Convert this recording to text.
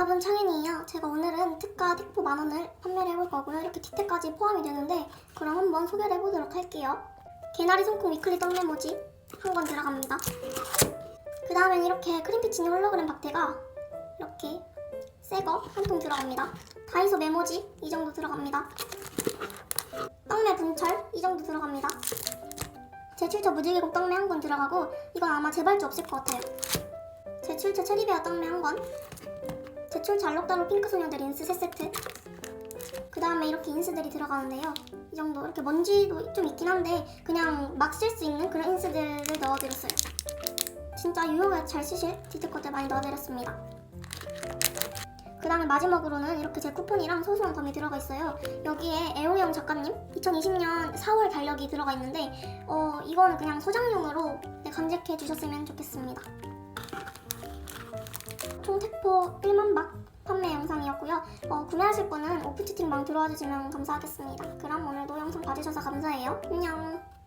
여러분 창현이에요. 제가 오늘은 특가 택포 만 원을 판매를 해볼 거고요. 이렇게 디테까지 포함이 되는데 그럼 한번 소개를 해보도록 할게요. 개나리 손콩 위클리 떡 메모지 한건 들어갑니다. 그 다음엔 이렇게 크림피치니 홀로그램 박테가 이렇게 새 거 한 통 들어갑니다. 다이소 메모지 이 정도 들어갑니다. 떡메 분철 이 정도 들어갑니다. 제출처 무지개국 떡메 한건 들어가고 이건 아마 재발주 없을 것 같아요. 제출처 체리베어 떡메 한 건, 제출처 알록달록 핑크 소녀들 인스 세 세트. 그 다음에 이렇게 인스들이 들어가는데요. 이 정도 이렇게 먼지도 좀 있긴 한데 그냥 막 쓸 수 있는 그런 인스들을 넣어드렸어요. 진짜 유용하게 잘 쓰실 디테컷들 많이 넣어드렸습니다. 그 다음에 마지막으로는 이렇게 제 쿠폰이랑 소소한 덤이 들어가 있어요. 여기에 애호영 작가님 2020년 4월 달력이 들어가 있는데 어 이거는 그냥 소장용으로 네, 간직해 주셨으면 좋겠습니다. 총 택포 1만 박 판매 어, 구매하실 분은 오프치팅방 들어와 주시면 감사하겠습니다. 그럼 오늘도 영상 봐주셔서 감사해요. 안녕.